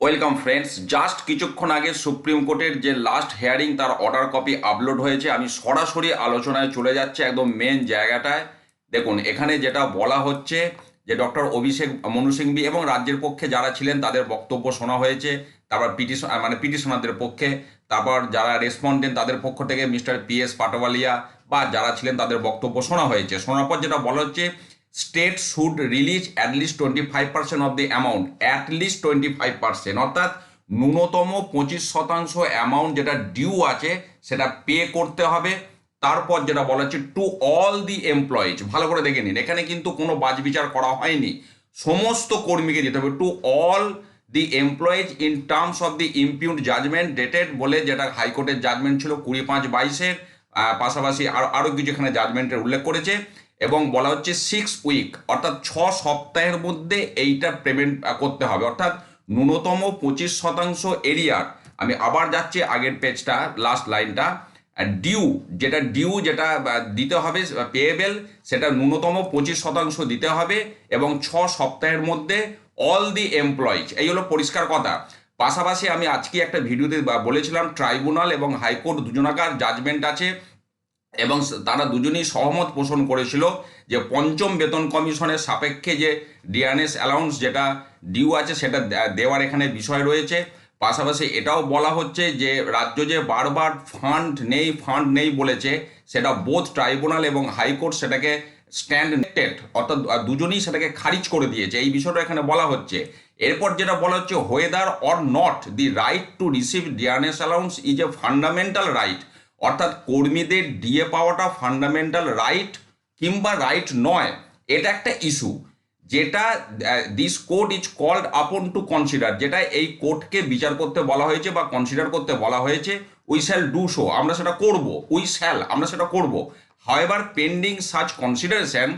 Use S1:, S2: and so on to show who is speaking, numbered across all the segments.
S1: Welcome friends just কিছুক্ষণ আগে supreme কোর্টের যে লাস্ট হেয়ারিং তার অর্ডার কপি আপলোড হয়েছে। আমি সরাসরি আলোচনায় চলে যাচ্ছে একদম মেন জায়গাটায়। দেখুন, এখানে যেটা বলা হচ্ছে যে ডক্টর অভিষেক মনু সিংভি এবং রাজ্যের পক্ষে যারা ছিলেন, তাদের বক্তব্য শোনা হয়েছে। তারপর পিটিশন মানে পিটিশনারদের পক্ষে। তারপর যারা রেসপন্ডেন্ট তাদের পক্ষ থেকে মিস্টার পি এস পাটোয়ালিয়া বা যারা ছিলেন, তাদের বক্তব্য শোনা হয়েছে। শোনার পর যেটা বলা হচ্ছে state should release at least twenty five percent of the amount at least twenty five percent অর্থাৎ ন্যূনতম পঁচিশ শতাংশ অ্যামাউন্ট যেটা ডিউ আছে, সেটা পে করতে হবে। তারপর যেটা বলা হচ্ছে টু অল দি এমপ্লয়িজ ভালো করে দেখে নিন, এখানে কিন্তু কোনো বাজবিচার করা হয়নি। সমস্ত কর্মীকে দিতে হবে to all the employees in terms of the impugned judgement dated বলে যেটা হাইকোর্টের জাজমেন্ট ছিল কুড়ি পাঁচ বাইশের পাশাপাশি আরও আরও কিছু এখানে জাজমেন্টের উল্লেখ করেছে এবং বলা হচ্ছে সিক্স উইক অর্থাৎ ছ সপ্তাহের মধ্যে এইটা পেমেন্ট করতে হবে। অর্থাৎ ন্যূনতম পঁচিশ শতাংশ এরিয়ার আমি আবার যাচ্ছি আগের পেজটা লাস্ট লাইনটা ডিউ যেটা ডিউ যেটা দিতে হবে পেয়েবেল সেটা ন্যূনতম পঁচিশ শতাংশ দিতে হবে এবং ছ সপ্তাহের মধ্যে অল দি এমপ্লয়িজ এই হলো পরিষ্কার কথা। পাশাপাশি আমি আজকে একটা ভিডিওতে বলেছিলাম, ট্রাইব্যুনাল এবং হাইকোর্ট দুজনাকার জাজমেন্ট আছে এবং তারা দুজনেই সহমত পোষণ করেছিল যে পঞ্চম বেতন কমিশনের সাপেক্ষে যে ডিআরএস অ্যালাউন্স যেটা ডিউ আছে সেটা দেওয়ার এখানে বিষয় রয়েছে। পাশাপাশি এটাও বলা হচ্ছে যে রাজ্য যে বারবার ফান্ড নেই ফান্ড নেই বলেছে, সেটা বোধ ট্রাইব্যুনাল এবং হাইকোর্ট সেটাকে স্ট্যান্ড নেটেড অর্থাৎ দুজনেই সেটাকে খারিজ করে দিয়েছে। এই বিষয়টা এখানে বলা হচ্ছে। এরপর যেটা বলা হচ্ছে whether or not the right to receive DRS allowance is a fundamental right অর্থাৎ কর্মীদের ডিএ পাওয়াটা ফান্ডামেন্টাল রাইট কিংবা রাইট নয়, এটা একটা ইস্যু যেটা this court is called upon to consider যেটা এই কোর্টকে বিচার করতে বলা হয়েছে বা কনসিডার করতে বলা হয়েছে উই শ্যাল ডু শো আমরা সেটা করব উই শ্যাল আমরা সেটা করব। However pending such consideration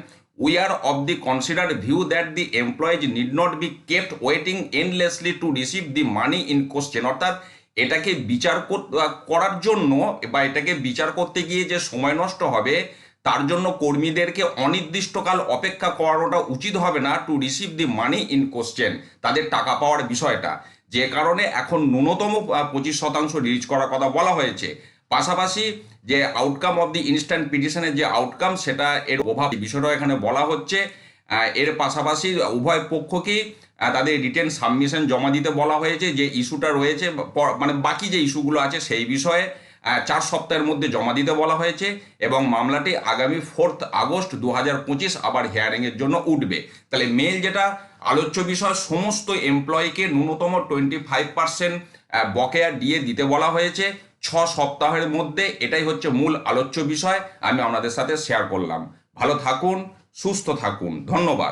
S1: we are of the consider view that the employees need not be kept waiting endlessly to receive the money in question অর্থাৎ, এটাকে বিচার করার জন্য বা এটাকে বিচার করতে গিয়ে যে সময় নষ্ট হবে, তার জন্য কর্মীদেরকে অনির্দিষ্টকাল অপেক্ষা করানোটা উচিত হবে না to receive the money in question তাদের টাকা পাওয়ার বিষয়টা। যে কারণে এখন ন্যূনতম পঁচিশ শতাংশ রিলিজ করার কথা বলা হয়েছে। পাশাপাশি যে আউটকাম অফ দি ইনস্ট্যান্ট পিটিশনের যে আউটকাম সেটা এর অভাব বিষয়টা এখানে বলা হচ্ছে। এর পাশাপাশি উভয় পক্ষকেই তাদের রিটেন সাবমিশন জমা দিতে বলা হয়েছে, যে ইস্যুটা রয়েছে মানে বাকি যে ইস্যুগুলো আছে সেই বিষয়ে চার সপ্তাহের মধ্যে জমা দিতে বলা হয়েছে এবং মামলাটি আগামী ফোর্থ আগস্ট দু হাজার পঁচিশ আবার হিয়ারিংয়ের জন্য উঠবে। তাহলে মেল যেটা, আলোচ্য বিষয়, সমস্ত এমপ্লয়িকে ন্যূনতম টোয়েন্টি ফাইভ পার্সেন্ট বকেয়া দিয়ে দিতে বলা হয়েছে। ছ সপ্তাহের মধ্যে এটাই হচ্ছে মূল আলোচ্য বিষয় আমি আপনাদের সাথে শেয়ার করলাম। ভালো থাকুন, সুস্থ থাকুন। ধন্যবাদ।